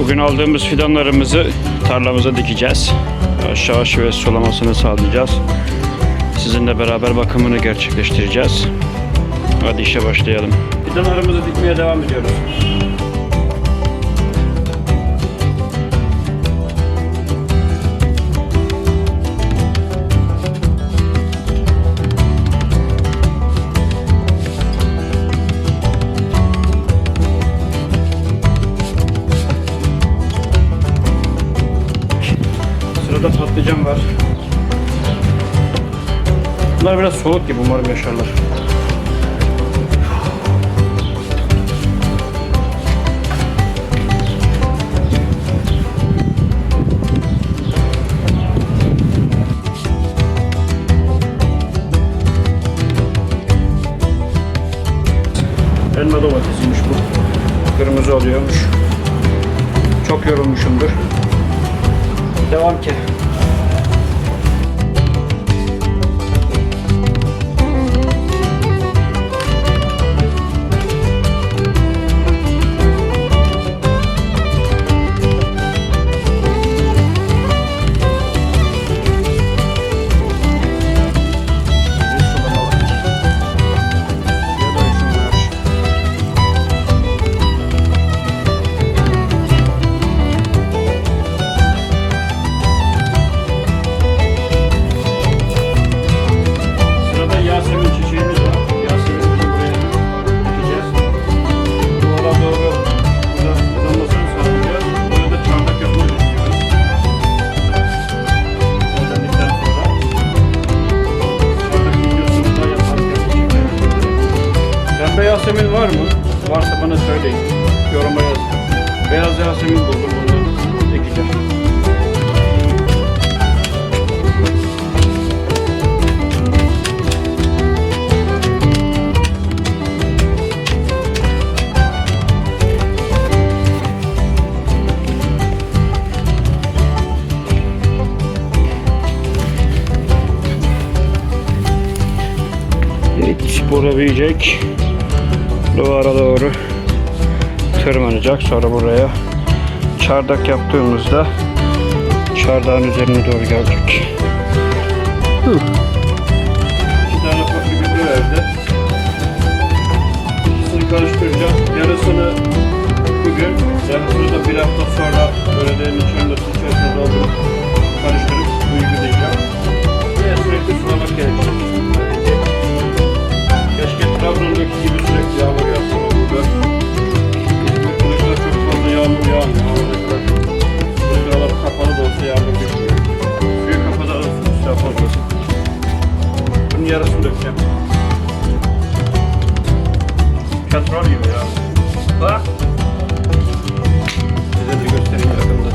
Bugün aldığımız fidanlarımızı tarlamıza dikeceğiz. Yavaş yavaş ve sulamasını sağlayacağız. Sizinle beraber bakımını gerçekleştireceğiz. Hadi işe başlayalım. Fidanlarımızı dikmeye devam ediyoruz. Sırada patlıcan var. Bunlar biraz soğuk gibi umarım yaşarlar. Elma domatesiymiş bu. Kırmızı oluyormuş. Çok yorulmuşumdur. Devam ki. Yasemin var mı? Varsa bana söyleyin. Yoruma yazın. Beyaz Yasemin buldum bunu dikeceğim. Evet, burada büyüyecek. Duvara doğru tırmanacak. Sonra buraya çardak yaptığımızda çardağın üzerine doğru gelecek. Hı. İki tane farklı gübre verdi. İkisini karıştıracağım. Yarısını bugün, yarısını da bir hafta sonra böylelerin içinde içerisine doldurup Bunun yarısını dökeceğim. Petrol gibi ya. Bak. Size de göstereyim yakında.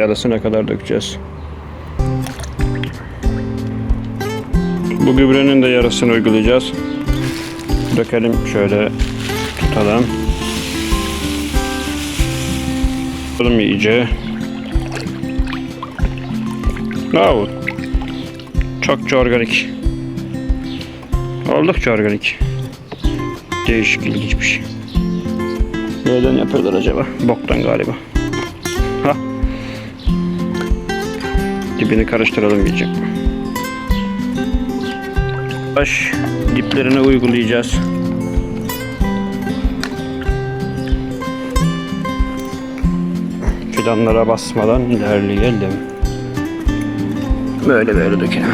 Yarısına kadar dökeceğiz. Bu gübrenin de yarısını uygulayacağız. Dökelim şöyle tutalım. Tutalım iyice. Wow. Çokça organik. Oldukça organik. Değişik ilginç bir şey. Neden yapıyorlar acaba? Boktan galiba. Ha. Dibini karıştıralım iyice. Baş diplerine uygulayacağız. Fidanlara basmadan ilerleyelim. Böyle böyle dökelim.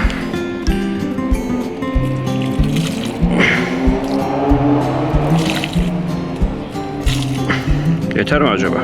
Yeter mi acaba?